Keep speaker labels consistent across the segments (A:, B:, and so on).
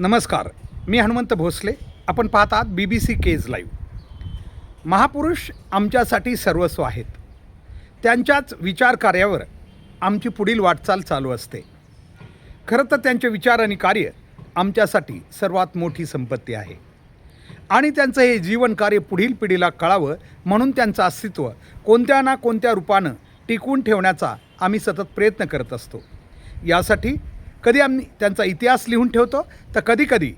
A: नमस्कार मी हनुमंत भोसले. आपण पाहत आहात B B C Kaij live महापुरुष आमच्यासाठी सर्वस्व आहेत. त्यांच्याच विचार कार्यावर आमची पुढील वाटचाल चालू असते. खरं तर त्यांचे विचार आणि कार्य आमच्यासाठी सर्वात मोठी संपत्ती आहे. आणि त्यांचं हे जीवन कार्य पुढील पिढीला कळावं म्हणून त्यांचं अस्तित्व कोणत्या ना कोणत्या रूपानं टिकवून ठेवण्याचा आम्ही सतत प्रयत्न करत असतो. यासाठी कधी आम्ही त्यांचा इतिहास लिहून ठेवतो तर कधीकधी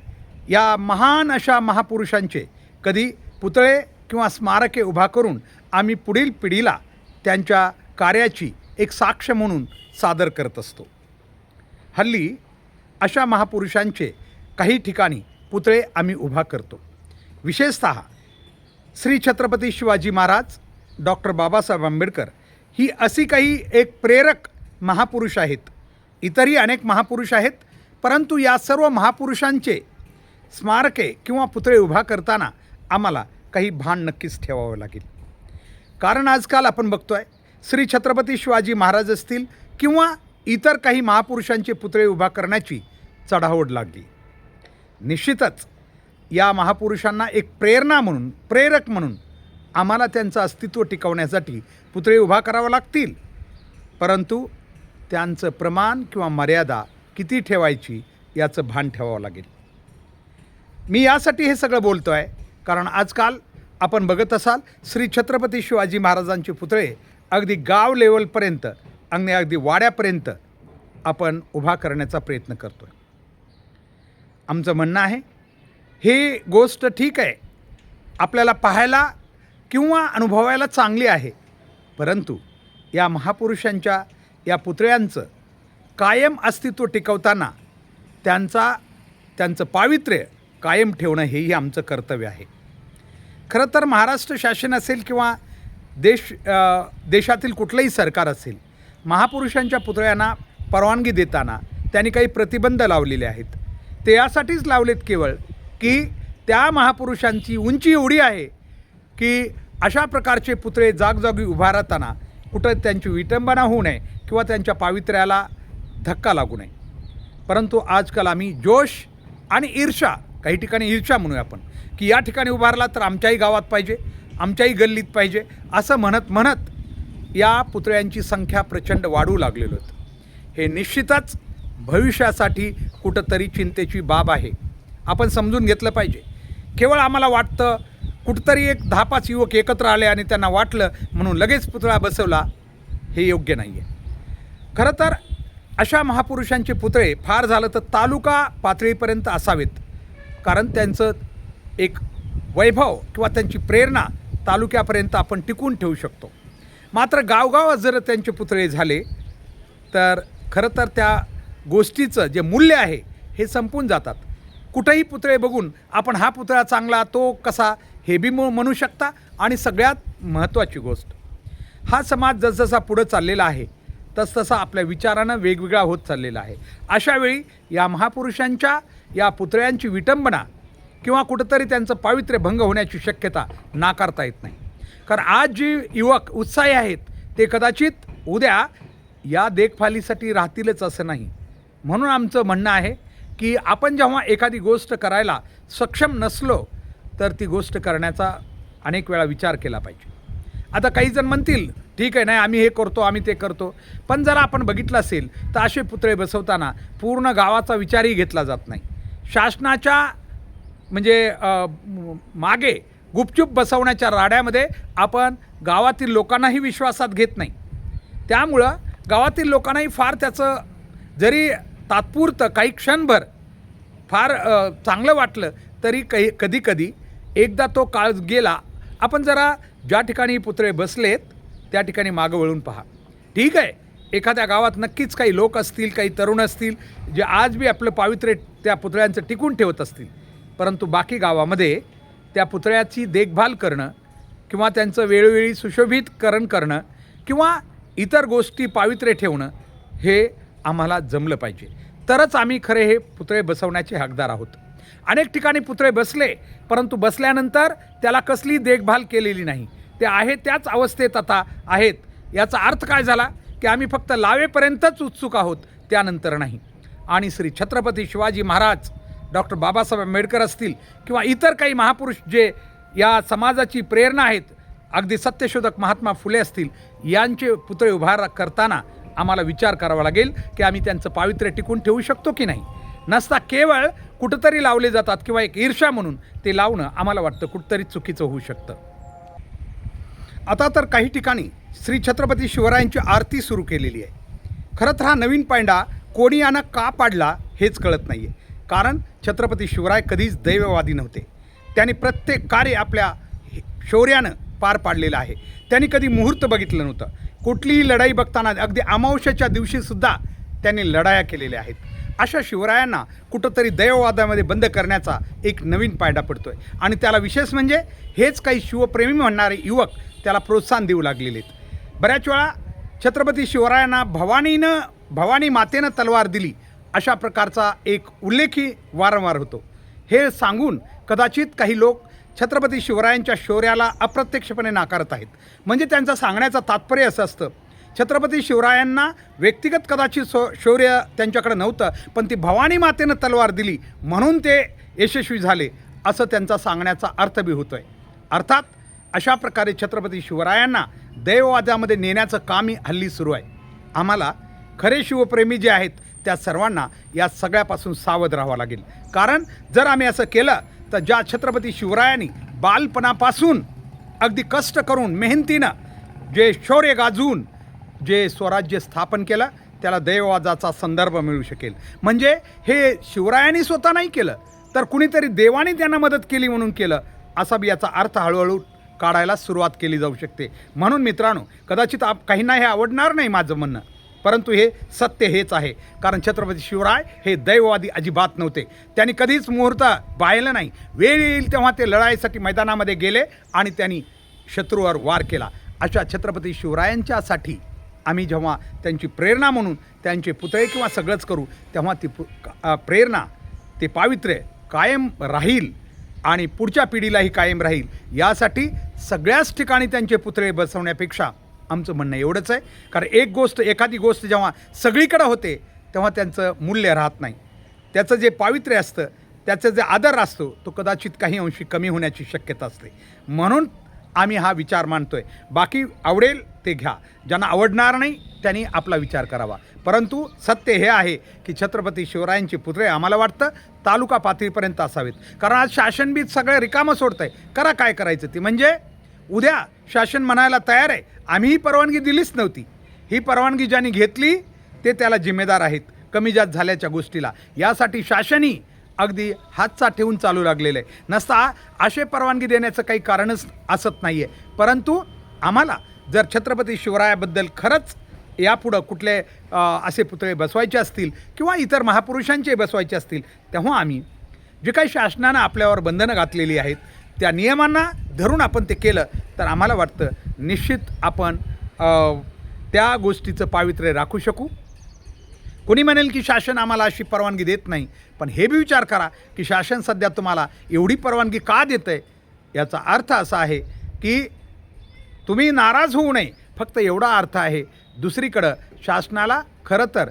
A: या महान अशा महापुरुषांचे कधी पुतळे किंवा स्मारके उभा करून आम्ही पुढील पिढीला त्यांच्या कार्याची एक साक्ष म्हणून सादर करत असतो. हल्ली अशा महापुरुषांचे काही ठिकाणी पुतळे आम्ही उभा करतो. विशेषत श्री छत्रपती शिवाजी महाराज डॉक्टर बाबासाहेब आंबेडकर ही अशी काही एक प्रेरक महापुरुष आहेत. इतरही अनेक महापुरुष आहेत परंतु या सर्व महापुरुषांचे स्मारके किंवा पुतळे उभा करताना आम्हाला काही भान नक्कीच ठेवावं लागेल. कारण आजकाल आपण बघतो आहे श्री छत्रपती शिवाजी महाराज असतील किंवा इतर काही महापुरुषांचे पुतळे उभा करण्याची चढाओढ लागली. निश्चितच या महापुरुषांना एक प्रेरणा म्हणून प्रेरक म्हणून आम्हाला त्यांचं अस्तित्व टिकवण्यासाठी पुतळे उभा करावं लागतील. परंतु त्यांचं प्रमाण किंवा मर्यादा किती ठेवायची याचं भान ठेवावं लागेल. मी यासाठी हे सगळं बोलतो आहे कारण आजकाल आपण बघत असाल श्री छत्रपती शिवाजी महाराजांचे पुतळे अगदी गाव लेवलपर्यंत अगदी अगदी वाड्यापर्यंत आपण उभा करण्याचा प्रयत्न करतो आहे आमचं म्हणणं आहे ही गोष्ट ठीक आहे. आपल्याला पाहायला किंवा अनुभवायला चांगली आहे परंतु या महापुरुषांच्या या पुतळ्यांचं कायम अस्तित्व टिकवताना त्यांचा त्यांचं पावित्र्य कायम ठेवणं हेही आमचं कर्तव्य आहे. खरं तर महाराष्ट्र शासन असेल किंवा देश देशातील कुठलंही सरकार असेल महापुरुषांच्या पुतळ्यांना परवानगी देताना त्यांनी काही प्रतिबंध लावलेले आहेत. ते यासाठीच लावलेत केवळ की त्या महापुरुषांची उंची एवढी आहे की अशा प्रकारचे पुतळे जागजागी उभा राहताना कुठं त्यांची विटंबना होऊ नये किंवा त्यांच्या पावित्र्याला धक्का लागू नये. परंतु आजकाल आम्ही जोश आणि ईर्षा काही ठिकाणी ईर्षा म्हणूया आपण की या ठिकाणी उभारला तर आमच्याही गावात पाहिजे आमच्याही गल्लीत पाहिजे असं म्हणत म्हणत या पुतळ्यांची संख्या प्रचंड वाढू लागलेलो आहेत हे निश्चितच भविष्यासाठी कुठंतरी चिंतेची बाब आहे. आपण समजून घेतलं पाहिजे. केवळ आम्हाला वाटतं कुठंतरी एक दहा पाच युवक एकत्र आले आणि त्यांना वाटलं म्हणून लगेच पुतळा बसवला. हे योग्य नाही आहे खरं तर अशा महापुरुषांचे पुतळे फार झालं तर तालुका पातळीपर्यंत असावेत. कारण त्यांचं एक वैभव किंवा त्यांची प्रेरणा तालुक्यापर्यंत आपण टिकून ठेवू शकतो. मात्र गावगावात जर त्यांचे पुतळे झाले तर खरं तर त्या गोष्टीचं जे मूल्य आहे हे संपून जातात. कुठेही पुतळे बघून आपण हा पुतळा चांगला तो कसा हे बी म्हणू शकता. आणि सगळ्यात महत्त्वाची गोष्ट हा समाज जसजसा पुढं चाललेला आहे तसतसा आपल्या विचारानं वेगवेगळा होत चाललेला आहे. अशा वेळी या महापुरुषांच्या या पुतळ्यांची विटंबना किंवा कुठंतरी त्यांचं पावित्र्य भंग होण्याची शक्यता नाकारता येत नाही. कारण आज जी युवक उत्साही आहेत ते कदाचित उद्या या देखभालीसाठी राहतीलच असं नाही. म्हणून आमचं म्हणणं आहे की आपण जेव्हा एखादी गोष्ट करायला सक्षम नसलो तर ती गोष्ट करण्याचा अनेक वेळा विचार केला पाहिजे. आता काही जण म्हणतील ठीक आहे नाही आम्ही हे करतो आम्ही ते करतो. पण जर आपण बघितलं असेल तर असे पुतळे बसवताना पूर्ण गावाचा विचारही घेतला जात नाही. शासनाच्या म्हणजे मागे गुपचूप बसवण्याच्या राड्यामध्ये आपण गावातील लोकांनाही विश्वासात घेत नाही. त्यामुळं गावातील लोकांनाही फार त्याचं जरी तात्पुरतं काही क्षणभर फार चांगलं वाटलं तरी काही कधी कधी एकदा तो काळ गेला आपण जरा ज्या ठिकाणी पुतळे बसलेत त्या ठिकाणी मागं वळून पहा. ठीक आहे एखाद्या गावात नक्कीच काही लोक असतील काही तरुण असतील जे आज बी आपलं पावित्र्य त्या पुतळ्यांचं टिकून ठेवत असतील परंतु बाकी गावामध्ये त्या पुतळ्याची देखभाल करणं किंवा त्यांचं वेळोवेळी सुशोभितकरण करणं किंवा इतर गोष्टी पावित्र्य ठेवणं हे आम्हाला जमलं पाहिजे. तरच आम्ही खरे हे पुतळे बसवण्याचे हकदार आहोत. अनेक ठिकाणी पुतळे बसले परंतु बसल्यानंतर त्याला कसली देखभाल केलेली नाही. ते आहे त्याच अवस्थेत आता आहेत. याचा अर्थ काय झाला? की आम्ही फक्त लावेपर्यंतच उत्सुक आहोत त्यानंतर नाही. आणि श्री छत्रपती शिवाजी महाराज डॉक्टर बाबासाहेब आंबेडकर असतील किंवा इतर काही महापुरुष जे या समाजाची प्रेरणा आहेत अगदी सत्यशोधक महात्मा फुले असतील यांचे पुतळे उभार करताना आम्हाला विचार करावा लागेल की आम्ही त्यांचं पावित्र्य टिकून ठेवू शकतो की नाही. नसता केवळ कुठंतरी लावले जातात किंवा एक ईर्षा म्हणून ते लावणं आम्हाला वाटतं कुठंतरी चुकीचं होऊ शकतं. आता तर काही ठिकाणी श्री छत्रपती शिवरायांची आरती सुरू केलेली आहे. खरं तर हा नवीन पांडा कोणी यानं का पाडला हेच कळत नाही आहे कारण छत्रपती शिवराय कधीच दैववादी नव्हते. त्यांनी प्रत्येक कार्य आपल्या शौर्यानं पार पाडलेलं आहे. त्यांनी कधी मुहूर्त बघितलं नव्हतं. कुठलीही लढाई बघताना अगदी अमावस्याच्या दिवशीसुद्धा त्यांनी लढाया केलेल्या आहेत. अशा शिवरायांना कुठंतरी दैववादामध्ये बंद करण्याचा एक नवीन पायडा पडतोय. आणि त्याला विशेष म्हणजे हेच काही शिवप्रेमी म्हणणारे युवक त्याला प्रोत्साहन देऊ लागलेले आहेत. बऱ्याच वेळा छत्रपती शिवरायांना भवानीनं भवानी मातेनं तलवार दिली अशा प्रकारचा एक उल्लेखही वारंवार होतो. हे सांगून कदाचित काही लोक छत्रपती शिवरायांच्या शौर्याला अप्रत्यक्षपणे नाकारत आहेत. म्हणजे त्यांचं सांगण्याचं तात्पर्य असं असतं. छत्रपती शिवरायांना व्यक्तिगत कदाचित सो शौर्य त्यांच्याकडे नव्हतं पण ती भवानी मातेनं तलवार दिली म्हणून ते यशस्वी झाले असं त्यांचा सांगण्याचा अर्थ बी होतो आहे अर्थात अशा प्रकारे छत्रपती शिवरायांना दैववादामध्ये नेण्याचं कामही हल्ली सुरू आहे. आम्हाला खरे शिवप्रेमी जे आहेत त्या सर्वांना या सगळ्यापासून सावध राहावं लागेल. कारण जर आम्ही असं केलं तर ज्या छत्रपती शिवरायांनी बालपणापासून अगदी कष्ट करून मेहनतीनं जे शौर्य गाजवून जे स्वराज्य स्थापन केलं त्याला दैववादाचा संदर्भ मिळू शकेल. म्हणजे हे शिवरायांनी स्वतः नाही केलं तर कुणीतरी देवाने त्यांना मदत केली म्हणून केलं असा बी याचा अर्थ हळूहळू काढायला सुरुवात केली जाऊ शकते. म्हणून मित्रांनो कदाचित आप काहींना हे आवडणार नाही माझं म्हणणं. परंतु हे सत्य हेच आहे. कारण छत्रपती शिवराय हे दैववादी अजिबात नव्हते. त्यांनी कधीच मुहूर्त पाहिलं नाही. वेळ येईल तेव्हा ते लढाईसाठी मैदानामध्ये गेले आणि त्यांनी शत्रूवर वार केला. अशा छत्रपती शिवरायांच्यासाठी आम्ही जेव्हा त्यांची प्रेरणा म्हणून त्यांचे पुतळे किंवा सगळंच करू तेव्हा ती पु प्रेरणा ते पावित्र्य कायम राहील आणि पुढच्या पिढीलाही कायम राहील. यासाठी सगळ्याच ठिकाणी त्यांचे पुतळे बसवण्यापेक्षा आमचं म्हणणं एवढंच आहे. कारण एक गोष्ट एखादी गोष्ट जेव्हा सगळीकडं होते तेव्हा त्यांचं मूल्य राहत नाही. त्याचं जे पावित्र्य असतं त्याचं जे आदर असतो तो कदाचित काही अंशी कमी होण्याची शक्यता असते. म्हणून आम्ही हा विचार मांडतोय. बाकी आवडेल ते घ्या. ज्यांना आवडणार नाही त्यांनी आपला विचार करावा. परंतु सत्य हे आहे की छत्रपती शिवरायांचे पुतळे आम्हाला वाटतं तालुका पातळीपर्यंत असावेत. कारण आज शासनबीत सगळं रिकामं सोडतं आहे करा काय करायचं ते. म्हणजे उद्या शासन म्हणायला तयार आहे. आम्ही ही परवानगी दिलीच नव्हती. ही परवानगी ज्यांनी घेतली ते त्याला जिम्मेदार आहेत. कमी जात झाल्याच्या गोष्टीला. यासाठी शासनही अगदी हातचा ठेवून चालू लागलेलं आहे. नसता असे परवानगी देण्याचं काही कारणच असत नाही आहे परंतु आम्हाला जर छत्रपती शिवरायाबद्दल खरंच यापुढं कुठले असे पुतळे बसवायचे असतील किंवा इतर महापुरुषांचे बसवायचे असतील तेव्हा आम्ही जे काही शासनानं आपल्यावर बंधनं घातलेली आहेत त्या नियमांना धरून आपण ते केलं तर आम्हाला वाटतं निश्चित आपण त्या गोष्टीचं पावित्र्य राखू शकू. कोणी म्हणेल की शासन आम्हाला अशी परवानगी देत नाही पण हे बी विचार करा की शासन सध्या तुम्हाला एवढी परवानगी का देतं आहे याचा अर्थ असा आहे की तुम्ही नाराज होऊ नये फक्त एवढा अर्थ आहे दुसरीकडं शासनाला खरं तर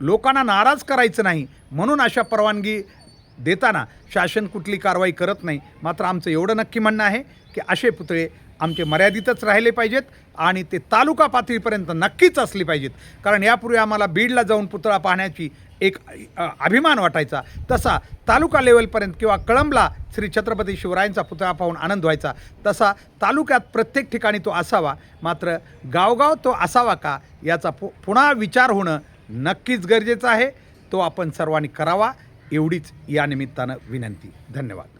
A: लोकांना नाराज करायचं नाही म्हणून अशा परवानगी देताना शासन कुठली कारवाई करत नाही. मात्र आमचं एवढं नक्की म्हणणं आहे की असे पुतळे आमचे मर्यादितच राहिले पाहिजेत आणि ते तालुका पातळीपर्यंत नक्कीच असले पाहिजेत. कारण यापूर्वी आम्हाला बीडला जाऊन पुतळा पाहण्याची एक अभिमान वाटायचा. तसा तालुका लेवलपर्यंत किंवा कळंबला श्री छत्रपती शिवरायांचा पुतळा पाहून आनंद व्हायचा. तसा तालुक्यात प्रत्येक ठिकाणी तो असावा. मात्र गावगाव तो असावा का याचा पु पुन्हा विचार होणं नक्कीच गरजेचं आहे. तो आपण सर्वांनी करावा. एवढीच या निमित्तानं विनंती. धन्यवाद.